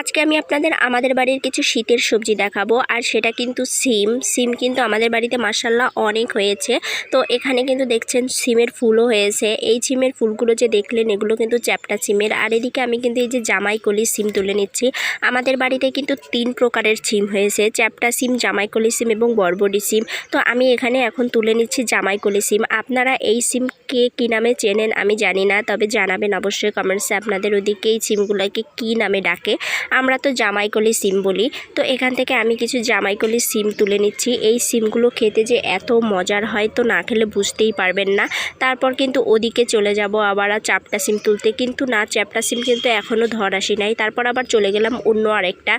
আজকে আমি আপনাদের আমাদের বাড়ির কিছু শীতের সবজি দেখাবো, আর সেটা কিন্তু সিম। সিম কিন্তু আমাদের বাড়িতে মাসাল্লাহ অনেক হয়েছে। তো এখানে কিন্তু দেখছেন সিমের ফুলও হয়েছে। এই সিমের ফুলগুলো যে দেখলেন, এগুলো কিন্তু চ্যাপটা সিমের। আর এদিকে আমি কিন্তু এই যে জামাইকলি সিম তুলে নিচ্ছি। আমাদের বাড়িতে কিন্তু তিন প্রকারের সিম হয়েছে। চ্যাপটা সিম, জামাইকলি সিম এবং বরবডি সিম। তো আমি এখানে এখন তুলে নিচ্ছি জামাইকলি সিম। আপনারা এই সিমকে কী নামে চেনেন আমি জানি না, তবে জানাবেন অবশ্যই কমেন্টসে আপনাদের ওদিকে এই সিমগুলোকে কী নামে ডাকে। আমরা তো জামাইকলি সিম বলি, তো এখান থেকে আমি কিছু জামাইকলি সিম তুলে নিচ্ছি। এই সিমগুলো খেতে যে এত মজার হয় তো না খেলে বুঝতেই পারবেন না। তারপর কিন্তু ওদিকে চলে যাব আবার চাপটা সিম তুলতে। কিন্তু না, চ্যাপটা সিম কিন্তু এখনও ধর আসি নাই। তারপর আবার চলে গেলাম অন্য আরেকটা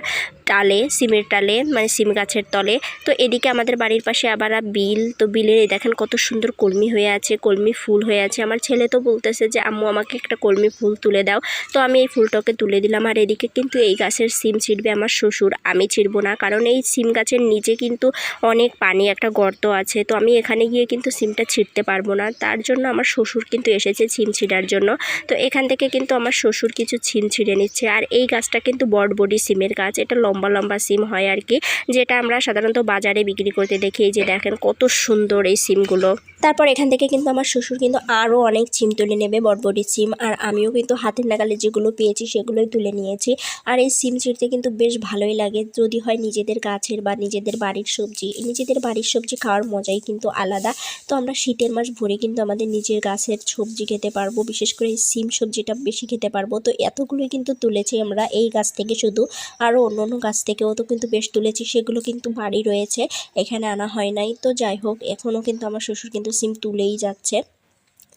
টালে, সিমের টালে মানে সিম গাছের তলে। তো এদিকে আমাদের বাড়ির পাশে আবার বিল। তো বিলে দেখেন কত সুন্দর কলমি হয়ে আছে, কলমি ফুল হয়ে আছে। আমার ছেলে তো বলতেছে যে, আম্মু, আমাকে একটা কলমি ফুল তুলে দাও। তো আমি এই ফুলটাকে তুলে দিলাম। আর এদিকে কিন্তু এই গাছের সিম ছিঁড়বে আমার শ্বশুর, আমি ছিঁড়বো না। কারণ এই সিম গাছের নিচে কিন্তু অনেক পানি, একটা গর্ত আছে। তো আমি এখানে গিয়ে কিন্তু সিমটা ছিঁড়তে পারব না। তার জন্য আমার শ্বশুর কিন্তু এসেছে সিম ছিঁড়ার জন্য। তো এখান থেকে কিন্তু আমার শ্বশুর কিছু সিম ছিঁড়ে নিচ্ছে। আর এই গাছটা কিন্তু বড়বডি সিমের গাছ। এটা লম্বা লম্বা সিম হয় আর কি, যেটা আমরা সাধারণত বাজারে বিক্রি করতে দেখি। যে দেখেন কত সুন্দর এই সিমগুলো। তারপর এখান থেকে কিন্তু আমার শ্বশুর কিন্তু আরও অনেক সিম তুলে নেবে বড়বডি সিম। আর আমিও কিন্তু হাতের নাগালে যেগুলো পেয়েছি সেগুলোই তুলে নিয়েছি। আর এই সিম ছিঁড়তে কিন্তু বেশ ভালোই লাগে। যদি হয় নিজেদের গাছের বা নিজেদের বাড়ির সবজি। নিজেদের বাড়ির সবজি খাওয়ার মজাই কিন্তু আলাদা। তো আমরা শীতের মাস ভরে কিন্তু আমাদের নিজের গাছের সবজি খেতে পারব। বিশেষ করে এই সিম সবজিটা বেশি খেতে পারব। তো এতগুলোই কিন্তু তুলেছি আমরা। এই গাছ থেকে শুধু। আরও অন্য অন্য গাছ থেকেও তো কিন্তু বেশ তুলেছি। সেগুলো কিন্তু বাড়ি রয়েছে। এখানে আনা হয় নাই। তো যাই হোক, এখনও কিন্তু আমার শ্বশুর কিন্তু সিম তুলেই যাচ্ছে।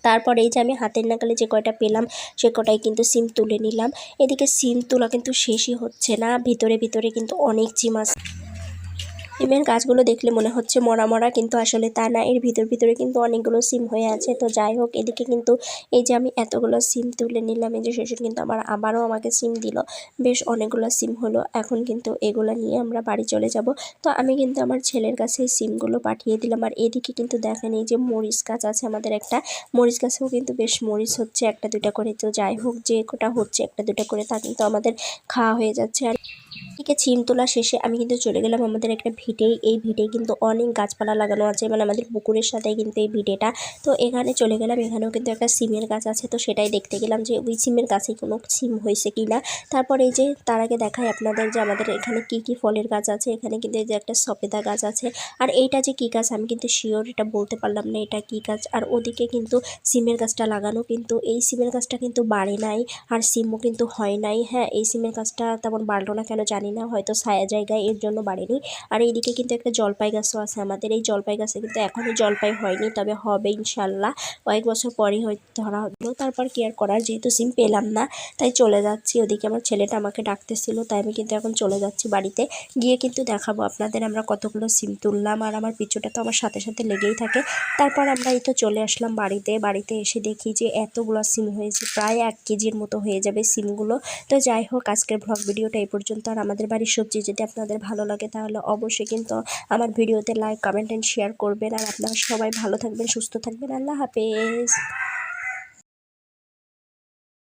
তারপর এই যে আমি হাতের নাগালে যে কয়টা পেলাম, সে কটাই কিন্তু সিম তুলে নিলাম। এদিকে সিম তোলা কিন্তু শেষই হচ্ছে না, ভিতরে ভিতরে কিন্তু অনেক চিম আছে। সিমের গাছগুলো দেখলে মনে হচ্ছে মরা মরা, কিন্তু আসলে তা না। এর ভিতর, ভিতরে কিন্তু অনেকগুলো সিম হয়ে আছে। তো যাই হোক, এদিকে কিন্তু এই যে আমি এতগুলো সিম তুলে নিলাম, এই যে শ্বশুর কিন্তু আমার আবারও আমাকে সিম দিল। বেশ অনেকগুলো সিম হলো। এখন কিন্তু এগুলো নিয়ে আমরা বাড়ি চলে যাব। তো আমি কিন্তু আমার ছেলের কাছে সিমগুলো পাঠিয়ে দিলাম। আর এদিকে কিন্তু দেখেন, এই যে মরিচ গাছ আছে আমাদের একটা। মরিচ গাছেও কিন্তু বেশ মরিচ হচ্ছে একটা দুটা করে। তো যাই হোক, যে কোটা হচ্ছে একটা দুটা করে, তা কিন্তু আমাদের খাওয়া হয়ে যাচ্ছে। আর এদিকে সিম তোলা শেষে আমি কিন্তু চলে গেলাম আমাদের একটা ভিটেই। এই ভিটে কিন্তু অনেক গাছপালা লাগানো আছে মানে আমাদের পুকুরের সাথে কিন্তু এই ভিটেটা। তো এখানে চলে গেলাম, এখানেও কিন্তু একটা সিমের গাছ আছে, তো সেটাই দেখতে গেলাম যে ওই সিমের গাছে কোনো সিম হয়েছে কি না তারপর এই যে তার আগে দেখাই আপনাদের যে আমাদের এখানে কি কি ফলের গাছ আছে, এখানে কিন্তু এই যে একটা সফেদা গাছ আছে। আর এইটা যে কী গাছ আমি কিন্তু শিওর এটা বলতে পারলাম না এটা কী গাছ। আর ওদিকে কিন্তু সিমের গাছটা লাগানো কিন্তু, এই সিমের গাছটা কিন্তু বাড়ে নাই, আর সিমও কিন্তু হয় নাই। হ্যাঁ এই সিমের গাছটা তেমন বাড়লো না কেন জানি না, হয়তো ছায়া জায়গায় এর জন্য বাড়েনি আর এইদিকে কিন্তু একটা জলপাই গাছও আছে আমাদের। এই জলপাই গাছে কিন্তু এখনও জলপাই হয়নি, তবে হবে ইনশাল্লাহ। কয়েক বছর পরেই হয়তো ধরা হলো। তারপর কেয়ার করার? যেহেতু সিম পেলাম না, তাই চলে যাচ্ছি। ওদিকে আমার ছেলেটা আমাকে ডাকতেছিল, তাই আমি কিন্তু এখন চলে যাচ্ছি বাড়িতে। গিয়ে কিন্তু দেখাবো আপনাদের আমরা কতগুলো সিম তুললাম। আর আমার পিছুটা তো আমার সাথে সাথে লেগেই থাকে। তারপর আমরা এই তো চলে আসলাম বাড়িতে। বাড়িতে এসে দেখি যে এতগুলো সিম হয়েছে, প্রায় এক কেজির মতো হয়ে যাবে সিমগুলো। তো যাই হোক, আজকের ব্লগ ভিডিওটা এই পর্যন্ত। আর আমাদের বাড়ির সবজি যদি আপনাদের ভালো লাগে তাহলে অবশ্যই কিন্তু আমার ভিডিওতে লাইক কমেন্ট অ্যান্ড শেয়ার করবেন। আর আপনারা সবাই ভালো থাকবেন, সুস্থ থাকবেন। আল্লাহ হাফেজ।